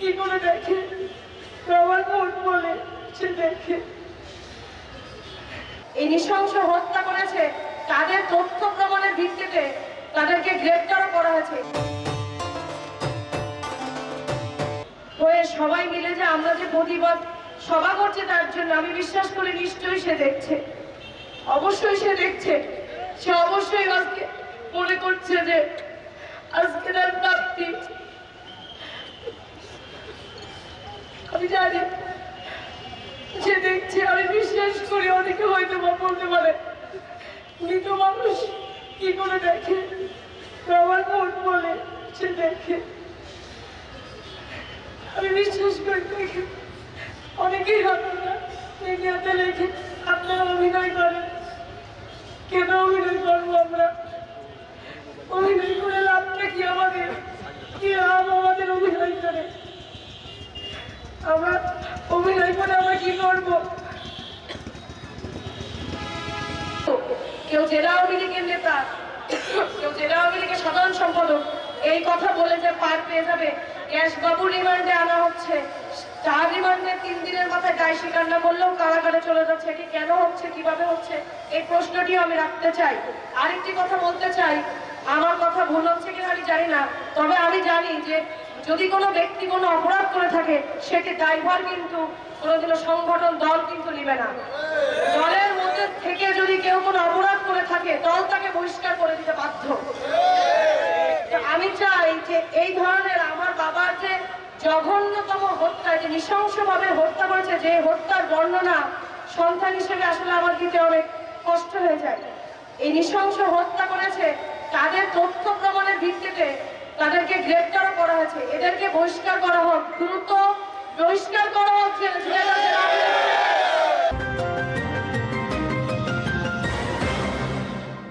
কি করে দেখে? আমার মন বলে সে দেখে? এই নৃশংস হত্যা করেছে, তাদের তথ্য প্রমাণের ভিত্তিতে তাদেরকে গ্রেপ্তারও করা হয়েছে। হয়ে সবাই মিলে যে আমরা যে প্রতিবাদ সভা করছে, তার জন্য আমি বিশ্বাস করি নিশ্চয়ই সে দেখছে। অবশ্যই সে দেখছে। সে অবশ্যই আজকে মনে করছে যে আজকে তার প্রাপ্তি আমি জানি। সে দেখছে, আমি বিশ্বাস করি অনেকে হয়তো বা বলতে পারে মৃত মানুষ, কি করে দেখে? আমার মন বলে সে দেখে। আমি বিশ্বাস করি দেখে। অনেকেই আপনারা মিডিয়াতে লেখে, আপনারা অভিনয় করেন। কেন অভিনয় করব আমরা? অভিনয় করে লাভটা কি আমাদের কি লাভ আমাদের অভিনয় করে আমরা অভিনয় করে আমরা কি করব? কেউ জেলা আওয়ামী লীগের নেতা, কেউ জেলা আওয়ামী লীগের সাধারণ সম্পাদক, এই কথা বলে যে পার পেয়ে যাবে, গ্যাস বাবু রিমান্ডে আনা হচ্ছে। চার রিমান্ডে তিন দিনের মাথায় দায় স্বীকার না কারাগারে চলে যাচ্ছে। এটি কেন হচ্ছে, কীভাবে হচ্ছে, এই প্রশ্নটিও আমি রাখতে চাই। আরেকটি কথা বলতে চাই ভুল হচ্ছে কিনা আমি জানি না। তবে আমি জানি যে যদি কোনো ব্যক্তি কোনো অপরাধ করে থাকে সেটি ড্রাইভার কিন্তু কোনোদিনও সংগঠন, দল কিন্তু নেবে না। দলের মধ্যে থেকে যদি কেউ কোনো অপরাধ করে থাকে, দল তাকে বহিষ্কার করে দিতে বাধ্য। আমি চাই যে এই ধরনের আমার বাবার যে জঘন্যতম হত্যা, যে নৃশংসভাবে হত্যা করেছে, যে হত্যার বর্ণনা সন্তান হিসেবে আসলে আমার দিতে অনেক কষ্ট হয়ে যায়। এই নৃশংস হত্যা করেছে তাদের তথ্য প্রমাণের ভিত্তিতে তাদেরকে গ্রেপ্তারও করা হয়েছে। এদেরকে বহিষ্কার করা হোক, দ্রুত বহিষ্কার করা যে-